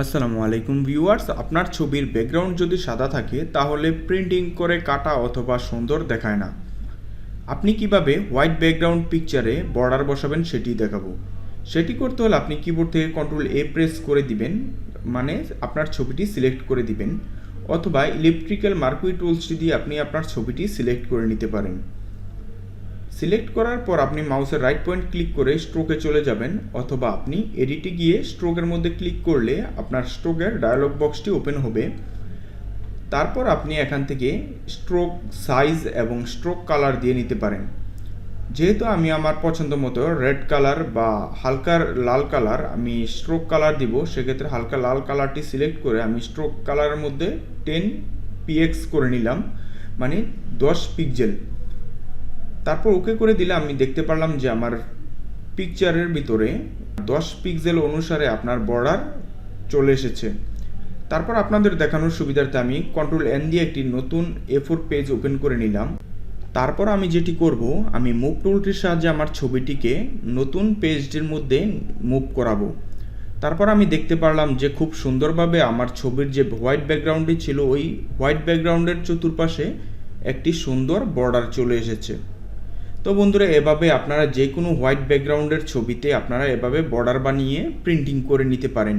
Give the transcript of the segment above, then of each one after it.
আসসালামু আলাইকুম ভিউয়ার্স, আপনার ছবির ব্যাকগ্রাউন্ড যদি সাদা থাকে, তাহলে প্রিন্টিং করে কাটা অথবা সুন্দর দেখায় না। আপনি কীভাবে হোয়াইট ব্যাকগ্রাউন্ড পিকচারে বর্ডার বসাবেন সেটি দেখাবো। সেটি করতে হলে আপনি কিবোর্ড থেকে কন্ট্রোল এ প্রেস করে দিবেন মানে আপনার ছবিটি সিলেক্ট করে দিবেন, অথবা ইলেকট্রিক্যাল মার্কুই টুলসটি দিয়ে আপনি আপনার ছবিটি সিলেক্ট করে নিতে পারেন। সিলেক্ট করার পর আপনি মাউসের রাইট পয়েন্ট ক্লিক করে স্ট্রোকে চলে যাবেন, অথবা আপনি এডিটে গিয়ে স্ট্রোকের মধ্যে ক্লিক করলে আপনার স্ট্রোকের ডায়ালগ বক্সটি ওপেন হবে। তারপর আপনি এখান থেকে স্ট্রোক সাইজ এবং স্ট্রোক কালার দিয়ে নিতে পারেন। যেহেতু আমি আমার পছন্দ মতো রেড কালার বা হালকা লাল কালার আমি স্ট্রোক কালার দিব, সেক্ষেত্রে হালকা লাল কালারটি সিলেক্ট করে আমি স্ট্রোক কালারের মধ্যে টেন পিএক্স করে নিলাম মানে দশ পিক্সেল তারপর ওকে করে দিলে আমি দেখতে পারলাম যে আমার পিকচারের ভিতরে দশ পিক্সেল অনুসারে আপনার বর্ডার চলে এসেছে। তারপর আপনাদের দেখানোর সুবিধার্থে আমি কন্ট্রোল এন দিয়ে একটি নতুন এ ফোর পেজ ওপেন করে নিলাম। তারপর আমি যেটি করব, আমি মুভ টুলটির সাহায্যে আমার ছবিটিকে নতুন পেজটির মধ্যে মুভ করাবো। তারপর আমি দেখতে পারলাম যে খুব সুন্দরভাবে আমার ছবির যে হোয়াইট ব্যাকগ্রাউন্ডটি ছিল, ওই হোয়াইট ব্যাকগ্রাউন্ডের চতুর্পাশে একটি সুন্দর বর্ডার চলে এসেছে। তো বন্ধুরা, এভাবে আপনারা যে কোনো হোয়াইট ব্যাকগ্রাউন্ডের ছবিতে আপনারা এভাবে বর্ডার বানিয়ে প্রিন্টিং করে নিতে পারেন।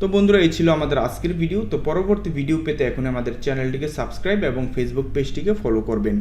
তো বন্ধুরা, এই ছিল আমাদের আজকের ভিডিও। তো পরবর্তী ভিডিও পেতে এখন আমাদের চ্যানেলটিকে সাবস্ক্রাইব এবং ফেসবুক পেজটিকে ফলো করবেন।